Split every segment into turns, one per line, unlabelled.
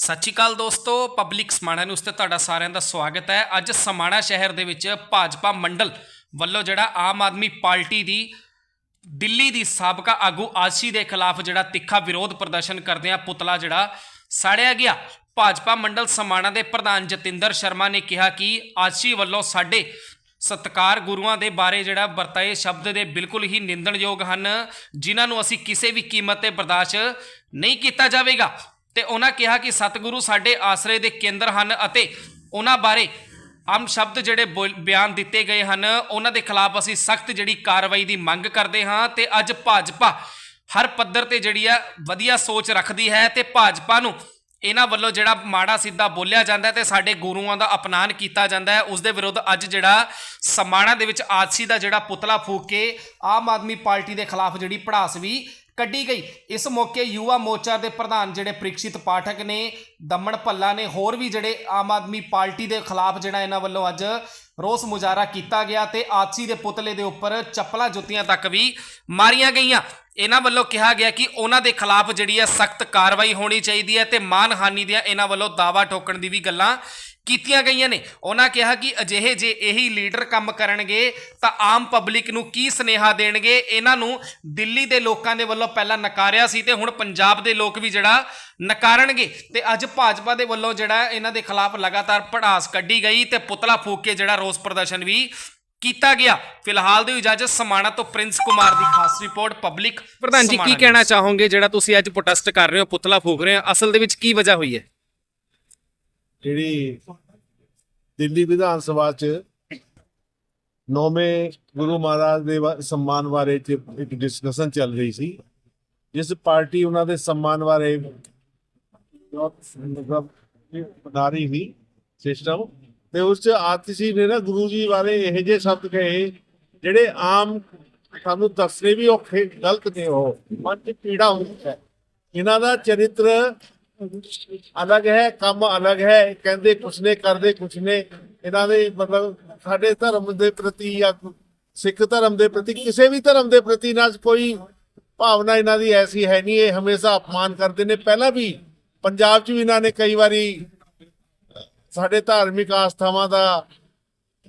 ਸਤਿ ਸ਼੍ਰੀ ਅਕਾਲ ਦੋਸਤੋ, public Samana news ਤੇ ਤੁਹਾਡਾ ਸਾਰਿਆਂ ਦਾ ਸਵਾਗਤ ਹੈ। ਅੱਜ ਸਮਾਣਾ ਸ਼ਹਿਰ ਦੇ ਵਿੱਚ ਭਾਜਪਾ ਮੰਡਲ ਵੱਲੋਂ ਜਿਹੜਾ ਆਮ ਆਦਮੀ ਪਾਰਟੀ ਦੀ ਦਿੱਲੀ ਦੀ ਸਾਬਕਾ ਆਗੂ ਆਸੀ ਦੇ ਖਿਲਾਫ ਜਿਹੜਾ ਤਿੱਖਾ ਵਿਰੋਧ ਪ੍ਰਦਰਸ਼ਨ ਕਰਦਿਆਂ ਪੁਤਲਾ ਜਿਹੜਾ ਸਾੜਿਆ ਗਿਆ। ਭਾਜਪਾ ਮੰਡਲ ਸਮਾਣਾ ਦੇ ਪ੍ਰਧਾਨ ਜਤਿੰਦਰ ਸ਼ਰਮਾ ਨੇ ਕਿਹਾ ਕਿ ਆਸੀ ਵੱਲੋਂ ਸਾਡੇ ਸਤਕਾਰ ਗੁਰੂਆਂ ਦੇ ਬਾਰੇ ਜਿਹੜਾ ਵਰਤਾਏ ਸ਼ਬਦ ਦੇ ਬਿਲਕੁਲ ਹੀ ਨਿੰਦਣਯੋਗ ਹਨ, ਜਿਨ੍ਹਾਂ ਨੂੰ ਅਸੀਂ ਕਿਸੇ ਵੀ ਕੀਮਤ ਤੇ ਬਰਦਾਸ਼ਤ ਨਹੀਂ ਕੀਤਾ ਜਾਵੇਗਾ। ਤੇ ਉਹਨਾਂ ਕਿਹਾ ਕਿ ਸਤਿਗੁਰੂ ਸਾਡੇ ਆਸਰੇ ਦੇ ਕੇਂਦਰ ਹਨ ਅਤੇ ਉਹਨਾਂ ਬਾਰੇ ਆਮ ਸ਼ਬਦ ਜਿਹੜੇ ਬੋਲ- ਬਿਆਨ ਦਿੱਤੇ ਗਏ ਹਨ, ਉਹਨਾਂ ਦੇ ਖਿਲਾਫ ਅਸੀਂ ਸਖਤ ਜਿਹੜੀ ਕਾਰਵਾਈ ਦੀ ਮੰਗ ਕਰਦੇ ਹਾਂ ਤੇ ਅੱਜ ਭਾਜਪਾ ਹਰ ਪੱਧਰ ਤੇ ਜਿਹੜੀ ਆ ਵਧੀਆ ਸੋਚ ਰੱਖਦੀ ਹੈ ਤੇ ਭਾਜਪਾ ਨੂੰ ਇਹਨਾਂ ਵੱਲੋਂ ਜਿਹੜਾ ਮਾੜਾ ਸਿੱਧਾ ਬੋਲਿਆ ਜਾਂਦਾ ਹੈ ਤੇ ਸਾਡੇ ਗੁਰੂਆਂ ਦਾ ਅਪਮਾਨ ਕੀਤਾ ਜਾਂਦਾ ਹੈ। ਉਸ ਦੇ ਵਿਰੁੱਧ ਅੱਜ ਜਿਹੜਾ ਸਮਾਣਾ ਦੇ ਵਿੱਚ ਆਦਸੀ ਦਾ ਜਿਹੜਾ ਪੁਤਲਾ ਫੂਕ ਕੇ ਆਮ ਆਦਮੀ ਪਾਰਟੀ ਦੇ ਖਿਲਾਫ ਜਿਹੜੀ ਪੜਾਸ ਵੀ ਕੱਢੀ ਗਈ। ਇਸ ਮੌਕੇ ਯੁਵਾ ਮੋਰਚਾ ਦੇ ਪ੍ਰਧਾਨ ਜਿਹੜੇ ਪ੍ਰੀਕਸ਼ਿਤ ਪਾਠਕ ਨੇ, ਦਮਨ ਭੱਲਾ ਨੇ ਹੋਰ ਵੀ ਜਿਹੜੇ ਆਮ ਆਦਮੀ ਪਾਰਟੀ ਦੇ ਖਿਲਾਫ ਜਿਹੜਾ ਇਹਨਾਂ ਵੱਲੋਂ ਅੱਜ ਰੋਸ ਮੁਜ਼ਾਹਰਾ ਕੀਤਾ ਗਿਆ ਤੇ ਆਦਸੀ ਦੇ ਪੁਤਲੇ ਦੇ ਉੱਪਰ ਚੱਪਲਾਂ ਜੁੱਤੀਆਂ ਤੱਕ ਵੀ ਮਾਰੀਆਂ ਗਈਆਂ। ਇਹਨਾਂ ਵੱਲੋਂ ਕਿਹਾ ਗਿਆ ਕਿ ਉਹਨਾਂ ਦੇ ਖਿਲਾਫ ਜਿਹੜੀ ਹੈ ਸਖਤ ਕਾਰਵਾਈ ਹੋਣੀ ਚਾਹੀਦੀ ਹੈ ਤੇ ਮਾਨਹਾਨੀ ਦੀਆਂ ਇਹਨਾਂ ਵੱਲੋਂ ਦਾਵਾ ਠੋਕਣ ਦੀ ਵੀ ਗੱਲਾਂ ਕੀਤੀਆਂ ਗਈਆਂ ਨੇ। ਉਹਨਾਂ ਕਿਹਾ ਕਿ ਅਜਿਹੇ ਜੇ ਇਹੀ ਲੀਡਰ ਕੰਮ ਕਰਨਗੇ ਤਾਂ ਆਮ ਪਬਲਿਕ ਨੂੰ ਕੀ ਸਨੇਹਾ ਦੇਣਗੇ? ਇਹਨਾਂ ਨੂੰ ਦਿੱਲੀ ਦੇ ਲੋਕਾਂ ਦੇ ਵੱਲੋਂ ਪਹਿਲਾਂ ਨਕਾਰਿਆ ਸੀ ਤੇ ਹੁਣ ਪੰਜਾਬ ਦੇ ਲੋਕ ਵੀ ਜਿਹੜਾ ਨਕਾਰਨਗੇ। ਤੇ ਅੱਜ ਭਾਜਪਾ ਦੇ ਵੱਲੋਂ ਜਿਹੜਾ ਇਹਨਾਂ ਦੇ ਖਿਲਾਫ ਲਗਾਤਾਰ ਪੜਾਸ ਕੱਢੀ ਗਈ ਤੇ ਪੁਤਲਾ ਫੂਕ ਕੇ ਜਿਹੜਾ ਰੋਸ ਪ੍ਰਦਰਸ਼ਨ ਵੀ ਕੀਤਾ ਗਿਆ। ਫਿਲਹਾਲ ਦੀ ਇਜਾਜ਼ਤ ਸਮਾਣਾ ਤੋਂ ਪ੍ਰਿੰਸ ਕੁਮਾਰ ਦੀ ਖਾਸ ਰਿਪੋਰਟ ਪਬਲਿਕ ਪ੍ਰਧਾਨ ਜੀ ਕੀ ਕਹਿਣਾ ਚਾਹੋਗੇ ਜਿਹੜਾ ਤੁਸੀਂ ਅੱਜ ਪ੍ਰੋਟੈਸਟ ਕਰ ਰਹੇ ਹੋ ਪੁਤਲਾ ਫੂਕ ਰਹੇ ਹੋ? ਅਸਲ ਦੇ ਵਿੱਚ ਕੀ ਵਜ੍ਹਾ ਹੋਈ ਹੈ?
ਜਿਹੜੀ ਦਿੱਲੀ ਵਿਧਾਨ ਸਭਾ ਚ ਨੌਵੇਂ ਗੁਰੂ ਮਹਾਰਾਜ ਦੇ ਸਨਮਾਨ ਬਾਰੇ ਇੱਕ ਡਿਸਕਸ਼ਨ ਚੱਲ ਰਹੀ ਸੀ। ਜਿਸ ਪਾਰਟੀ ਉਹਨਾਂ ਦੇ ਸਨਮਾਨ ਬਾਰੇ ਮਤਲਬ ਬਣਾ ਰਹੀ ਸੀ ਸਿਸਟਮ ਤੇ ਉਸ ਚ ਆਤਿਸ਼ੀ ਨੇ ਨਾ ਗੁਰੂ ਜੀ ਬਾਰੇ ਇਹੋ ਜਿਹੇ ਸ਼ਬਦ ਕਹੇ, ਜਿਹੜੇ ਆਮ ਸਾਨੂੰ ਦੱਸਣੇ ਵੀ ਉਹ ਗਲਤ ਨੇ ਉਹ। ਮਨ ਚ ਪੀੜਾ ਹੁੰਦੀ ਹੈ। ਇਹਨਾਂ ਦਾ ਚਰਿੱਤਰ ਅਲੱਗ ਹੈ, ਕੰਮ ਅਲੱਗ ਹੈ, ਕਹਿੰਦੇ ਕੁਛ ਨੇ, ਕਰਦੇ ਕੁਛ ਨੇ। ਇਹਨਾਂ ਦੇ ਮਤਲਬ ਸਾਡੇ ਧਰਮ ਦੇ ਪ੍ਰਤੀ ਜਾਂ ਸਿੱਖ ਧਰਮ ਦੇ ਪ੍ਰਤੀ, ਕਿਸੇ ਵੀ ਧਰਮ ਦੇ ਪ੍ਰਤੀ ਨਾਲ ਕੋਈ ਭਾਵਨਾ ਇਹਨਾਂ ਦੀ ਐਸੀ ਹੈ ਨਹੀਂ, ਇਹ ਹਮੇਸ਼ਾ ਅਪਮਾਨ ਕਰਦੇ ਨੇ। ਪਹਿਲਾਂ ਵੀ ਪੰਜਾਬ 'ਚ ਵੀ ਇਹਨਾਂ ਨੇ ਕਈ ਵਾਰੀ ਸਾਡੇ ਧਾਰਮਿਕ ਆਸਥਾਵਾਂ ਦਾ,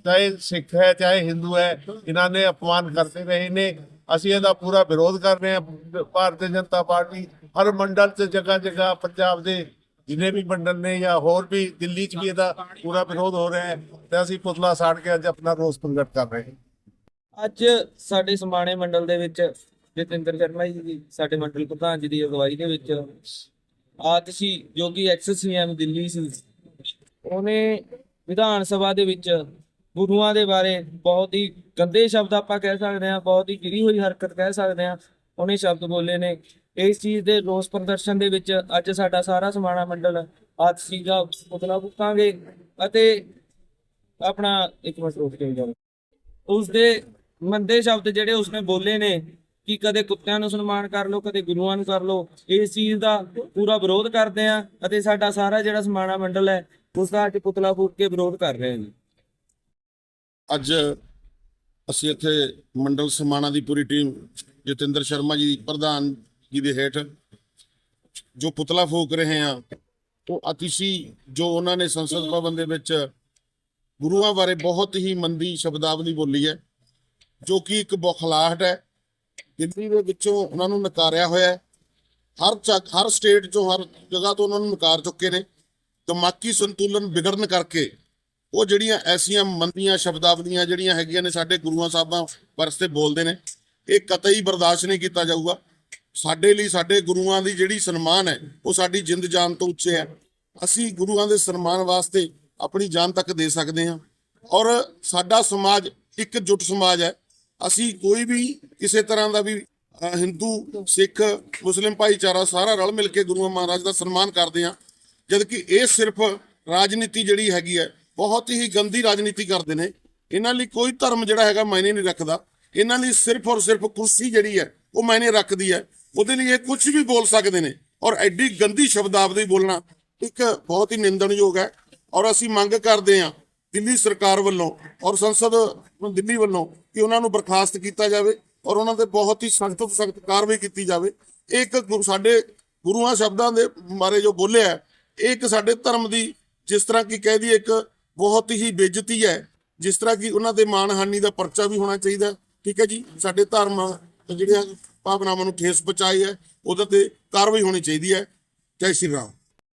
ਚਾਹੇ ਸਿੱਖ ਹੈ, ਚਾਹੇ ਹਿੰਦੂ ਹੈ, ਇਹਨਾਂ ਨੇ ਅਪਮਾਨ ਕਰਦੇ ਰਹੇ ਨੇ। ਅਸੀਂ ਇਹਦਾ ਪੂਰਾ ਵਿਰੋਧ ਕਰ ਰਹੇ ਹਾਂ, ਭਾਰਤੀ ਜਨਤਾ ਪਾਰਟੀ ਹਰ ਮੰਡਲ 'ਚ ਜਗ੍ਹਾ ਜਗ੍ਹਾ ਪੰਜਾਬ ਦੇ ਜਿੰਨੇ ਵੀ ਮੰਡਲ ਨੇ ਜਾਂ ਹੋਰ ਵੀ ਦਿੱਲੀ 'ਚ ਵੀ ਇਹਦਾ ਪੂਰਾ ਵਿਰੋਧ ਹੋ ਰਿਹਾ ਹੈ ਤੇ ਅਸੀਂ ਪੁਤਲਾ ਸਾੜ ਕੇ ਅੱਜ ਆਪਣਾ ਰੋਸ ਪ੍ਰਗਟ ਕਰ ਰਹੇ ਹਾਂ।
ਅੱਜ ਸਾਡੇ ਸਮਾਣੇ ਮੰਡਲ ਦੇ ਵਿੱਚ ਜਤਿੰਦਰ ਸ਼ਰਮਾ ਜੀ ਦੀ, ਸਾਡੇ ਮੰਡਲ ਪ੍ਰਧਾਨ ਜੀ ਦੀ ਅਗਵਾਈ ਦੇ ਵਿੱਚ ਆਤਸ਼ੀ ਜੋ ਕਿ ਐਕਸਸੀਐਮ ਦਿੱਲੀ ਸੀ। ਉਹਨੇ ਵਿਧਾਨ ਸਭਾ ਦੇ ਵਿੱਚ ਗੁਰੂਆਂ ਦੇ ਬਾਰੇ ਬਹੁਤ ਹੀ ਗੰਦੇ ਸ਼ਬਦ ਆਪਾਂ ਕਹਿ ਸਕਦੇ ਹਾਂ, ਬਹੁਤ ਹੀ ਗਿਰੀ ਹੋਈ ਹਰਕਤ ਕਹਿ ਸਕਦੇ ਹਾਂ। ਉਹਨੇ ਸ਼ਬਦ ਬੋਲੇ ਨੇ। ਇਸ ਚੀਜ਼ ਦੇ ਰੋਸ ਪ੍ਰਦਰਸ਼ਨ ਦੇ ਵਿੱਚ ਅੱਜ ਸਾਡਾ ਸਾਰਾ ਸਮਾਣਾ ਮੰਡਲ ਆਤਸ਼ੀ ਦਾ ਪੁਤਲਾ ਫੂਕਾਂਗੇ ਅਤੇ ਆਪਣਾ ਇੱਕ ਮਿੰਟ ਰੁਕ ਜਾਓ। ਉਸ ਦੇ ਮੰਦੇ ਸ਼ਬਦ ਜਿਹੜੇ ਉਸਨੇ ਬੋਲੇ ਨੇ ਕਿ ਕਦੇ ਕੁੱਤਿਆਂ ਨੂੰ ਸਨਮਾਨ ਕਰ ਲਓ, ਕਦੇ ਗੁਰੂਆਂ ਨੂੰ ਕਰ ਲਓ, ਇਸ ਚੀਜ਼ ਦਾ ਪੂਰਾ ਵਿਰੋਧ ਕਰਦੇ ਆ ਅਤੇ ਸਾਡਾ ਸਾਰਾ ਜਿਹੜਾ ਸਮਾਣਾ ਮੰਡਲ ਹੈ ਉਸ ਦਾ ਅੱਜ ਪੁਤਲਾ ਫੂਕ ਕੇ ਵਿਰੋਧ ਕਰ ਰਹੇ ਹਾਂ
ਅੱਜ ਅਸੀਂ ਇੱਥੇ ਮੰਡਲ ਸਮਾਣਾ ਦੀ ਪੂਰੀ ਟੀਮ ਜਤਿੰਦਰ ਸ਼ਰਮਾ ਜੀ, ਪ੍ਰਧਾਨ ਜੀ ਦੇ ਹੇਠ ਜੋ ਪੁਤਲਾ ਫੂਕ ਰਹੇ ਆ ਉਹ ਅਤਿਸ਼ੀ ਜੋ ਉਹਨਾਂ ਨੇ ਸੰਸਦ ਭਵਨ ਦੇ ਵਿੱਚ ਗੁਰੂਆਂ ਬਾਰੇ ਬਹੁਤ ਹੀ ਮੰਦੀ ਸ਼ਬਦਾਵਲੀ ਬੋਲੀ ਹੈ, ਜੋ ਕਿ ਇੱਕ ਬੌਖਲਾਹਟ ਹੈ। ਦਿੱਲੀ ਦੇ ਵਿੱਚੋਂ ਉਹਨਾਂ ਨੂੰ ਨਕਾਰਿਆ ਹੋਇਆ ਹੈ। ਹਰ ਚੱਕ, ਹਰ ਸਟੇਟ ਚੋਂ, ਹਰ ਜਗ੍ਹਾ ਤੋਂ ਉਹਨਾਂ ਨੂੰ ਨਕਾਰ ਚੁੱਕੇ ਨੇ। ਦਿਮਾਗੀ ਸੰਤੁਲਨ ਵਿਗੜਨ ਕਰਕੇ ਉਹ ਜਿਹੜੀਆਂ ਐਸੀਆਂ ਮੰਦੀਆਂ ਸ਼ਬਦਾਵਲੀਆਂ ਜਿਹੜੀਆਂ ਹੈਗੀਆਂ ਨੇ ਸਾਡੇ ਗੁਰੂਆਂ ਸਾਹਿਬਾਂ ਵਰਸਤੇ ਬੋਲਦੇ ਨੇ, ਇਹ ਕਤਈ ਬਰਦਾਸ਼ਤ ਨਹੀਂ ਕੀਤਾ ਜਾਊਗਾ। ਸਾਡੇ ਲਈ ਸਾਡੇ ਗੁਰੂਆਂ ਦੀ ਜਿਹੜੀ ਸਨਮਾਨ ਹੈ, ਉਹ ਸਾਡੀ ਜਿੰਦ ਜਾਨ ਤੋਂ ਉੱਚੇ ਹੈ। ਅਸੀਂ ਗੁਰੂਆਂ ਦੇ ਸਨਮਾਨ ਵਾਸਤੇ ਆਪਣੀ ਜਾਨ ਤੱਕ ਦੇ ਸਕਦੇ ਹਾਂ। ਔਰ ਸਾਡਾ ਸਮਾਜ ਇੱਕ ਜੁੱਟ ਸਮਾਜ ਹੈ। ਅਸੀਂ ਕੋਈ ਵੀ ਕਿਸੇ ਤਰ੍ਹਾਂ ਦਾ ਵੀ ਹਿੰਦੂ, ਸਿੱਖ, ਮੁਸਲਿਮ ਭਾਈਚਾਰਾ ਸਾਰਾ ਰਲ ਮਿਲ ਕੇ ਗੁਰੂ ਮਹਾਰਾਜ ਦਾ ਸਨਮਾਨ ਕਰਦੇ ਹਾਂ। ਜਦ ਕਿ ਇਹ ਸਿਰਫ ਰਾਜਨੀਤੀ ਜਿਹੜੀ ਹੈਗੀ ਹੈ, ਬਹੁਤ ਹੀ ਗੰਦੀ ਰਾਜਨੀਤੀ ਕਰਦੇ ਨੇ। ਇਹਨਾਂ ਲਈ ਕੋਈ ਧਰਮ ਜਿਹੜਾ ਹੈਗਾ ਮਾਇਨੇ ਨਹੀਂ ਰੱਖਦਾ। ਇਹਨਾਂ ਲਈ ਸਿਰਫ ਔਰ ਸਿਰਫ ਕੁਰਸੀ ਜਿਹੜੀ ਹੈ, ਉਹ ਮਾਇਨੇ ਰੱਖਦੀ ਹੈ। ਉਹਦੇ ਲਈ ਇਹ ਕੁਝ ਵੀ ਬੋਲ ਸਕਦੇ ਨੇ। ਔਰ ਐਡੀ ਗੰਦੀ ਸ਼ਬਦਾਵਲੀ ਬੋਲਣਾ ਇੱਕ ਬਹੁਤ ਹੀ ਨਿੰਦਣਯੋਗ ਹੈ। ਔਰ ਅਸੀਂ ਮੰਗ ਕਰਦੇ ਹਾਂ ਦਿੱਲੀ ਸਰਕਾਰ ਵੱਲੋਂ ਔਰ ਸੰਸਦ ਦਿੱਲੀ ਵੱਲੋਂ ਕਿ ਉਹਨਾਂ ਨੂੰ ਬਰਖਾਸਤ ਕੀਤਾ ਜਾਵੇ ਔਰ ਉਹਨਾਂ ਤੇ ਬਹੁਤ ਹੀ ਸਖਤ ਤੋਂ ਸਖਤ ਕਾਰਵਾਈ ਕੀਤੀ ਜਾਵੇ। ਇਹ ਇੱਕ ਸਾਡੇ ਗੁਰੂਆਂ ਸ਼ਬਦਾਂ ਦੇ ਬਾਰੇ ਜੋ ਬੋਲਿਆ ਇਹ ਇੱਕ ਸਾਡੇ ਧਰਮ ਦੀ ਜਿਸ ਤਰ੍ਹਾਂ ਕਿ ਕਹਿ ਦੀ ਇੱਕ ਬਹੁਤ ਹੀ ਬੇਇੱਜ਼ਤੀ ਹੈ, ਜਿਸ ਤਰ੍ਹਾਂ ਕਿ ਉਹਨਾਂ ਤੇ ਮਾਨਹਾਨੀ ਦਾ ਪਰਚਾ ਵੀ ਹੋਣਾ ਚਾਹੀਦਾ। ਠੀਕ ਹੈ ਜੀ? ਸਾਡੇ ਧਰਮ ਜਿਹੜਿਆ ਭਾਵਨਾਵਾਂ ਨੂੰ ਠੇਸ ਪਹੁੰਚਾਈ ਹੈ ਉਹਦੇ ਤੇ ਕਾਰਵਾਈ ਹੋਣੀ ਚਾਹੀਦੀ ਹੈ। ਜੈ ਸ਼੍ਰੀ ਰਾਮ।